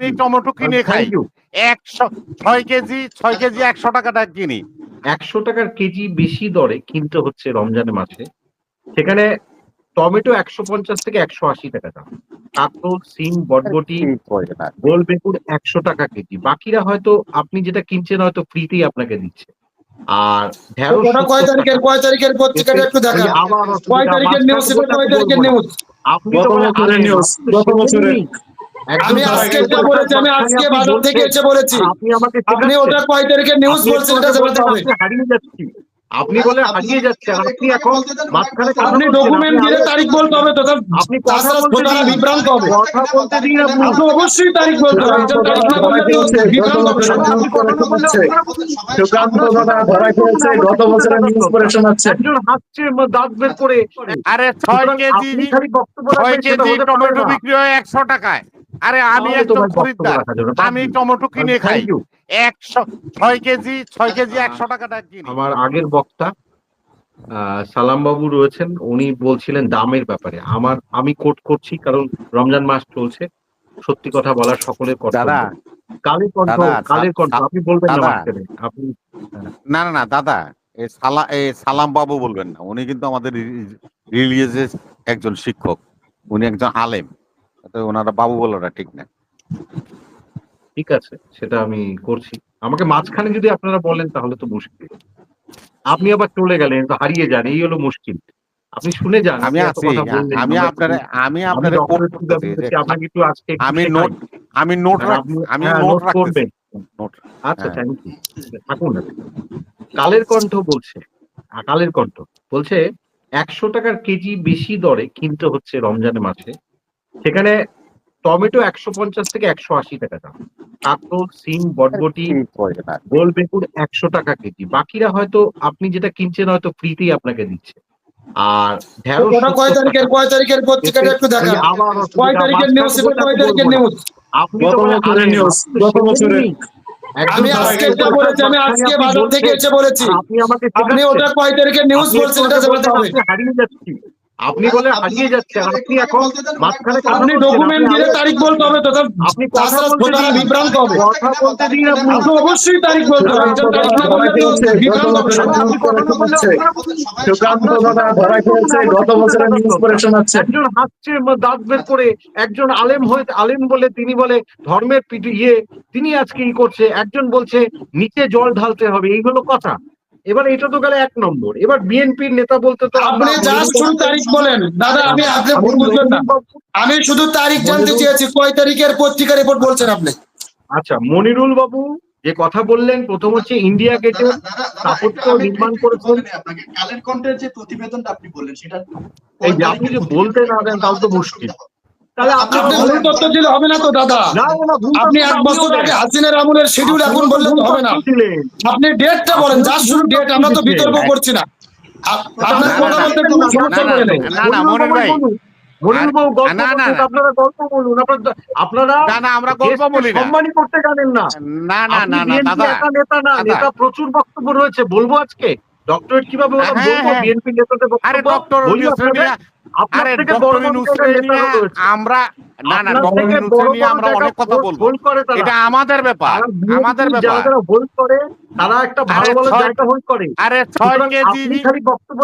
আমি টমেটো কিনে খাই। একশো ছয় কেজি ছয় কেজি একশো টাকাটা কিনি। একশো টাকার কেজি বেশি দরে কিনতে হচ্ছে রমজান মাসে। সেখানে টমেটো একশো পঞ্চাশ থেকে একশো আশি টাকা দাম। কাঁকরোল সিম বটবটি গোল বেগুন একশো টাকা কেজি। বাকিরা হয়তো আপনি যেটা কিনছেন হয়তো ফ্রিতেই আপনাকে দিচ্ছে। আর ঢেঁড়স কয় তারিখের কয় তারিখের পত্রিকাটা একটু দেখা কয় তারিখের নিউজ কয় তারিখের নিউজ আপনি আমি আজকে এটা বলেছি আমি আজকে বাজার থেকে এসে বলেছি। আপনি আমাকে আপনি ওটা কয় তারিখের নিউজ আপনি বলছেন এটা বলতে হবে আপনি হারিয়ে যাচ্ছি আপনি বলে হারিয়ে যাচ্ছে আপনি এখন মাঝখানে আপনি ডকুমেন্ট দিলে তারিখ বলতে হবে তো আপনি কথা তাছাড়া বলতে শ্রোতারা দিন। বিভ্রান্ত হবে। কথা বলতে দিন আপনি অবশ্যই তারিখ বলতে হবে এটা তারিখ না বললে বিভ্রান্ত বললে সুকান্ত দাদা ধরা খেয়েছে গত বছরের নিউজ করে শোনাচ্ছে। একজন হাসছে দাঁত বের করে। আরে ছয় কেজি আপনি খালি বক্তব্য ছয় কেজি টমেটো বিক্রি হয় একশো টাকায়। আরে আমি একজন খরিদ্দার। আমি টমেটো কিনে খাই। একশো ছয় কেজি ছয় কেজি একশো টাকাটা কিনি। আমার আগের বক্তা আহ, সালাম বাবু রয়েছেন। উনি বলছিলেন দামের ব্যাপারে। আমার আমি কোট করছি কারণ রমজান মাস চলছে। সত্যি কথা বলার সকলের কালের কণ্ঠ দাদা, কালের কণ্ঠ। আপনি বলবেন না আপনি না না না দাদা এই সালা এই সালাম বাবু বলবেন না। উনি কিন্তু আমাদের রিলিজিয়াস একজন শিক্ষক। উনি একজন আলেম। ওনারা বাবু বলাটা ঠিক না। ঠিক আছে সেটা আমি করছি। আমাকে মাঝখানে যদি আপনারা বলেন তাহলে তো মুশকিল। আপনি আবার চলে গেলেন তো হারিয়ে যান এই হলো মুশকিল। আপনি শুনে যান আমি আছি আমি আপনার আমি আপনার আপনাকে একটু আজকে আমি নোট আমি নোট আমি হ্যাঁ, নোট নোট করবেন। নোট আচ্ছা হ্যাঁ। থ্যাংক ইউ থাকুন কালের কণ্ঠ বলছে কালের কণ্ঠ। বলছে একশো টাকার কেজি বেশি দরে কিনতে হচ্ছে রমজান মাসে। সেখানে টমেটো একশো পঞ্চাশ থেকে একশো আশি টাকা দাম। কাঁকরোল সিম বটবটি গোল বেগুন একশো টাকা কেজি। বাকিরা হয়তো আপনি যেটা কিনছেন হয়তো ফ্রিতেই আপনাকে দিচ্ছে। আর ঢেঁড়স ওটা কয় তারিখের কয় তারিখের পত্রিকাটা একটু দেখা কয় তারিখের নিউজ কয় তারিখের নিউজ আপনি গত বছরের আমি আজকে এটা বলেছি আমি আজকে বাজার থেকে এসে বলেছি। আপনি আমাকে আপনি ওটা কয় তারিখের নিউজ বলছেন এটা হারিয়ে যাচ্ছি আপনি বলে হারিয়ে যাচ্ছে আপনি এখন মাঝখানে আপনি ডকুমেন্ট দিলে তারিখ বলতে হবে তো আপনি কথা বলতে বিভ্রান্ত হবে। কথা বলতে দিন আপনি অবশ্যই তারিখ বলতে হবে। বিভ্রান্ত সুকান্ত দাদা ধরা খেয়েছে গত বছরের নিউজ করে শোনাচ্ছে। একজন হাসছে দাঁত বের করে একজন আলেম হয়ে আলেম বলে তিনি বলে ধর্মের পিঠে ইয়ে তিনি আজকে ই করছে একজন বলছে নিচে জল ঢালতে হবে এইগুলো কথা। এবার এটা তো গেলে এক নম্বর। এবার বিএনপির নেতা বলতে তো আপনি জাস্ট শুধু তারিখ বলেন। দাদা আমি আপনি ভুল বুঝবেন না। আমি শুধু তারিখ জানতে চেয়েছি কয় তারিখের পত্রিকা রিপোর্ট বলছেন আপনি? আচ্ছা মনিরুল বাবু যে কথা বললেন প্রথম হচ্ছে ইন্ডিয়া গেটের স্থাপত্য নির্মাণ করেছেন। আপনাকে কালের কণ্ঠের যে প্রতিবেদনটা আপনি বললেন সেটা এই যে আপনি যে বলতে না দেন তাহলে তো মুশকিল। ভুল তথ্য দিলে হবে না তো দাদা না, না, না, ভুল আপনি এক বছর আগে হাসিনের আমলের শিডিউল এখন বললে তো হবে না ভুল তথ্য দিলেন। আপনি ডেটটা বলেন জাস্ট শুধু ডেট আমরা তো বিতর্ক করছি না আপনার কথা বলতে কোনো সমস্যা করে নেই না না মনির ভাই মনির বাবু গল্প না, না, করতে আপনারা গল্প বলুন আপনারা আপনারা না না আমরা গল্প দেশকে বলি না করতে জানেন না না না না না দাদা একা নেতা না নেতা প্রচুর বক্তব্য রয়েছে বলব আজকে ডক্টরেট কীভাবে হ্যাঁ, হ্যাঁ। আরে ডক্টর আমরা না না আমরা অনেক কথা বলব। এটা আমাদের ব্যাপার আমাদের ব্যাপার। করে তারা একটা ভালো ভালো জায়গা করে। আরে ছয় কেজি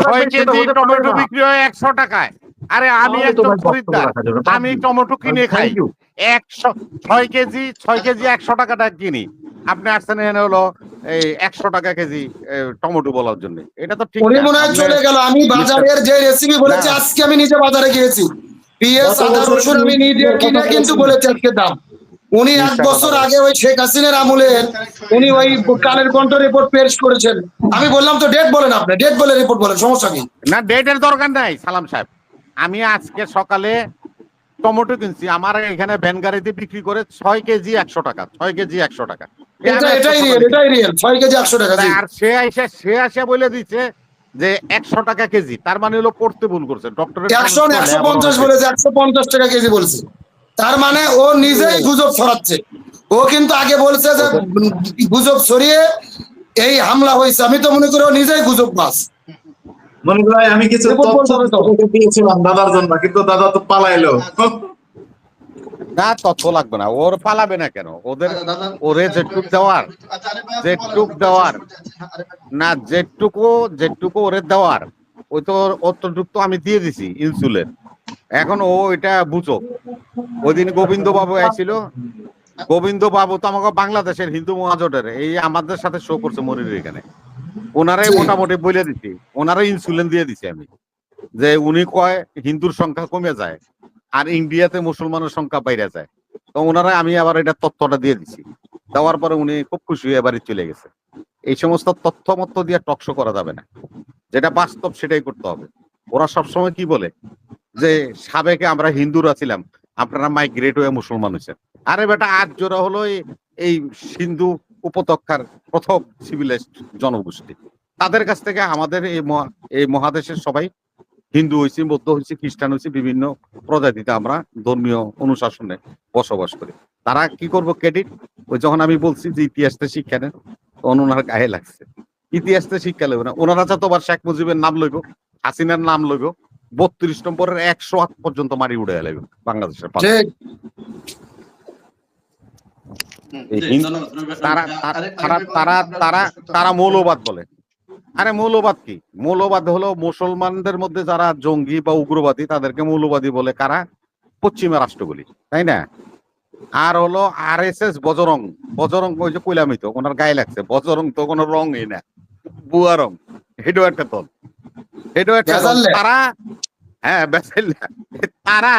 ছয় কেজি টমেটো বিক্রি হয় একশো টাকায়। আরে আমি একজন খরিদ্দার আমি টমেটো কিনে খাই। একশো ছয় কেজি ছয় কেজি একশো টাকাটা কিনি। আপনি আসছেন এখানে হলো এই একশো টাকা কেজি টমেটো বলার জন্য। এটা তো ঠিক মনে হয় চলে গেল। আমি বাজারের যে রেসিপি বলেছি আজকে আমি নিজে বাজারে গিয়েছি। পিএস আদা রসুন আমি নিজে কিনে কিন্তু বলেছি আজকে দাম। উনি এক বছর আগে ওই শেখ হাসিনার আমলের উনি ওই কালের কণ্ঠ রিপোর্ট পেশ করেছেন। আমি বললাম তো ডেট বলেন আপনি ডেট বলে রিপোর্ট বলেন সমস্যা কি? না ডেটের দরকার নাই সালাম সাহেব। আমি আজকে সকালে টমেটো কিনছি। আমার এখানে ভ্যান গাড়িতে বিক্রি করে ছয় কেজি একশো টাকা ছয় কেজি একশো টাকা। আর সে সে বলে দিচ্ছে যে একশো টাকা কেজি তার মানে হলো পড়তে ভুল করছে। ডক্টরের একশো একশো পঞ্চাশ বলেছে একশো পঞ্চাশ টাকা কেজি বলছে। তার মানে ও নিজেই গুজব ছড়াচ্ছে। ও কিন্তু আগে বলছে যে গুজব ছড়িয়ে এই হামলা হয়েছে। আমি তো মনে করি ও নিজেই গুজব বাস মনে ভাই আমি কিছু দিয়েছিলাম দাদার জন্য কিন্তু দাদা তো পালাইলো। না তথ্য লাগবে না। ওর পালাবে না কেন? ওদের আচ্ছা, ওরে যেটুক দেওয়ার আচ্ছা, যেটুক দেওয়ার। না যেটুকু যেটুকু ওরে দেওয়ার ওই তো অতটুক তো আমি দিয়ে দিছি ইনসুলের। এখন ও এটা বুঝো। ওই দিন গোবিন্দ বাবু আসছিল গোবিন্দ বাবু তো আমাকে বাংলাদেশের হিন্দু মহাজোটের এই আমাদের সাথে শো করছে মরির এখানে। ওনারাই মোটামুটি বলে দিছি ওনারাই ইনসুলিন দিয়ে দিছি আমি। যে উনি কয় হিন্দুর সংখ্যা কমে যায়। আর ইন্ডিয়াতে মুসলমানের সংখ্যা বাইরে যায়। তো ওনারা আমি আবার এটা তথ্যটা দিয়ে দিছি। দেওয়ার পরে উনি খুব খুশি হয়ে বাড়ি চলে গেছে। এই সমস্ত তথ্য মত্ত দিয়ে টকশো করা যাবে না। যেটা বাস্তব সেটাই করতে হবে। ওরা সবসময় কি বলে? যে সাবেকে আমরা হিন্দুরা ছিলাম, আপনারা মাইগ্রেট হয়ে মুসলমান হয়েছেন। আরে বেটা, আজ জোড়া হলো এই- সিন্ধু উপত্যকার প্রথম সিভিলাইজড জনগোষ্ঠী। তাদের কাছ থেকে আমাদের এই মহাদেশের সবাই হিন্দু হয়েছি বৌদ্ধ হয়েছি খ্রিস্টান হয়েছি বিভিন্ন প্রজাতিতে আমরা ধর্মীয় অনুশাসনে বসবাস করি। তারা কি করব ক্রেডিট ওই যখন আমি বলছি যে ইতিহাসটা শিক্ষা নেন তখন ওনার গায়ে লাগছে। ইতিহাসটা শিক্ষা লেবে না। ওনারা যতবার শেখ মুজিবের নাম লইব হাসিনার নাম লইব বত্রিশ নম্বরের একশো আট পর্যন্ত মারি উড়ে লাগবে বাংলাদেশের। তারা তারা তারা তারা মৌলবাদ বলে। আরে মৌলবাদ কি? মৌলবাদ হলো মুসলমানদের মধ্যে যারা জঙ্গি বা উগ্রবাদী তাদেরকে মৌলবাদী বলে কারা? পশ্চিমা রাষ্ট্রগুলি তাই না? আর হলো R S S Bajrang Bajrang ওই যে কইলামই তো ওনার গায়ে লাগছে। বজরং তো কোনো রঙই না বুয়া রং এটাও একটা দল। এটাও একটা দল। তারা হ্যাঁ বেসাল্লা তারা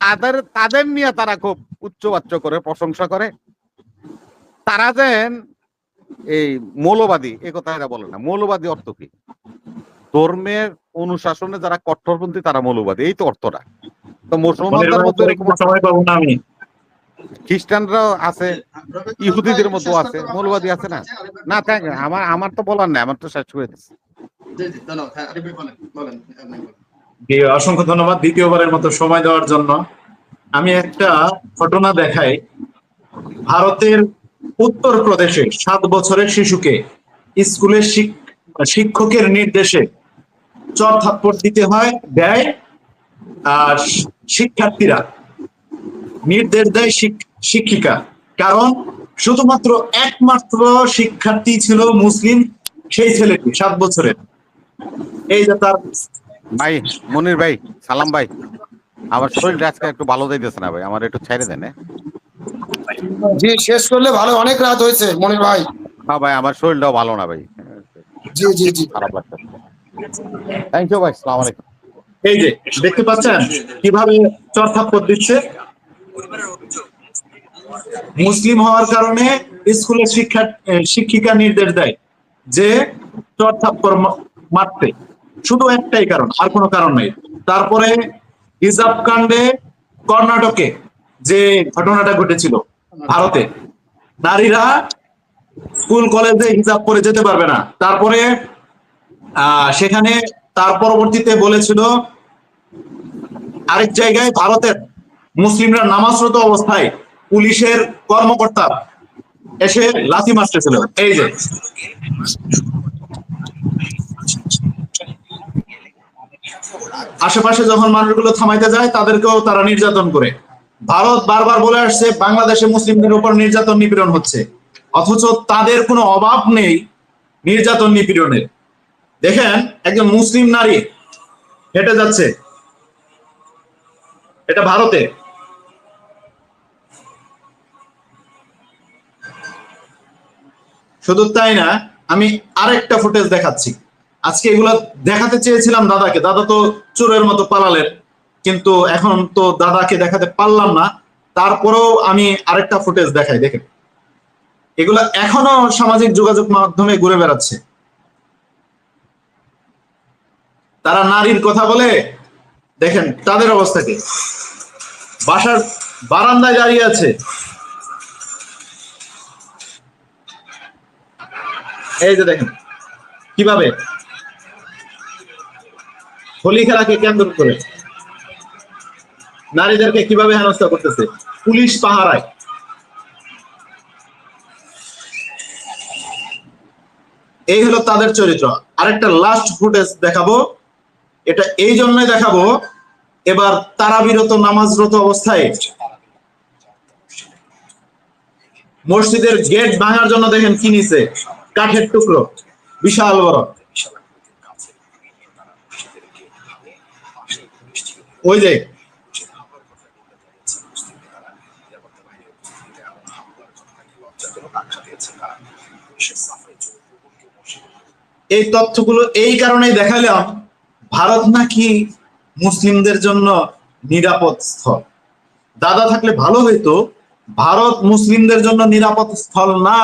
তাদের তাদের নিয়ে তারা খুব উচ্চবাচ্য করে প্রশংসা করে। তারা যেন এই মৌলবাদী এ কথা এরা বলে না। মৌলবাদী অর্থ কি? ধর্মের অনুশাসনে যারা কট্টরপন্থী তারা মৌলবাদী। এই তো অর্থটা। তো মুসলমানদের মধ্যে এরকম সময় পাবো না আমি। খ্রিস্টানরাও আছে ইহুদিদের মধ্যে আছে, মৌলবাদী আছে না? না থাক আমার আমার তো বলার নাই আমার তো শেষ করে দিচ্ছে জি, জি, ধন্যবাদ। হ্যাঁ। জি, অসংখ্য ধন্যবাদ দ্বিতীয়বারের মতো সময় দেওয়ার জন্য। আমি একটা ঘটনা দেখাই। ভারতের উত্তর প্রদেশে সাত বছরের শিশুকে স্কুলের শিক্ষকের নির্দেশে চর দিতে হয়, দেয়, আর শিক্ষার্থীরা নির্দেশ দেয় শিক্ষিকা। কারণ শুধুমাত্র একমাত্র শিক্ষার্থী ছিল মুসলিম, সেই ছেলেটি সাত বছরের। এই যে তার ভাই, মনির ভাই, সালাম ভাই। আমার শরীরটা আজকে একটু ভালো যাইতেছে না ভাই, আমার একটু ছেড়ে দেন হ্যাঁ? জি শেষ করলে ভালো অনেক রাত হয়েছে মনির ভাই। হ্যাঁ ভাই আমার শরীরটাও ভালো না ভাই। জি জি জি। খারাপ লাগছে। থ্যাংক ইউ ভাই সালাম আলাইকুম। এই যে দেখতে পাচ্ছেন? কীভাবে চরথাপ্পর দিচ্ছে? মুসলিম হওয়ার কারণে স্কুলের শিক্ষা শিক্ষিকা নির্দেশ দেয় যে চরথাপ্পর মা- মারতে। শুধু একটাই কারণ আর কোনো কারণ নেই। তারপরে হিজাব কাণ্ডে কর্ণাটকে যে ঘটনাটা ঘটেছিল ভারতে। নারীরা স্কুল, কলেজে হিজাব পরে যেতে পারবে না। তারপরে সেখানে তার পরবর্তীতে বলেছিল, আরেক জায়গায় ভারতের মুসলিমরা নামাজরত অবস্থায় পুলিশের কর্মকর্তা এসে লাথি মারতেছিল। এই যে। আশেপাশে যখন মানুষগুলো থামাইতে যায়, তাদেরকেও তারা নির্যাতন করে। ভারত বারবার বলে আসছে, বাংলাদেশে মুসলিমদের উপর নির্যাতন নিপীড়ন হচ্ছে। অথচ তাদের কোনো অভাব নেই নির্যাতন নিপীড়নের। দেখেন, একজন মুসলিম নারী হেঁটে যাচ্ছে। এটা ভারতে। শুধু তাই না, আমি আরেকটা ফুটেজ দেখাচ্ছি। আজকে এগুলো দেখাতে চেয়েছিলাম দাদাকে। দাদা তো চোরের মতো পালালেন। কিন্তু এখন তো দাদাকে দেখাতে পারলাম না। তারপরেও আমি আরেকটা ফুটেজ দেখাই, দেখেন। এগুলো এখনও সামাজিক যোগাযোগ মাধ্যমে ঘুরে বেড়াচ্ছে। তারা নারীর কথা বলে, দেখেন তাদের অবস্থা কি? বাসার বারান্দায় দাঁড়িয়ে আছে। এই যে দেখেন, কীভাবে? হোলি খেলাকে কেন্দ্র করে। নারীদেরকে কীভাবে হেনস্থা করতেছে? পুলিশ পাহারায়। এই হলো তাদের চরিত্র। আরেকটা লাস্ট ফুটেজ দেখাবো। এটা এই জন্য দেখাবো, এবার তারাবিরত, নামাজরত অবস্থায় মসজিদের গেট ভাঙার জন্য দেখেন কি নিছে? কাঠের টুকরো, বিশাল বড়। ওই যে এই তথ্যগুলো এই কারণেই দেখালাম, ভারত নাকি মুসলিমদের জন্য নিরাপদ স্থল। দাদা থাকলে ভালো হইতো, ভারত মুসলিমদের জন্য নিরাপদ স্থল না।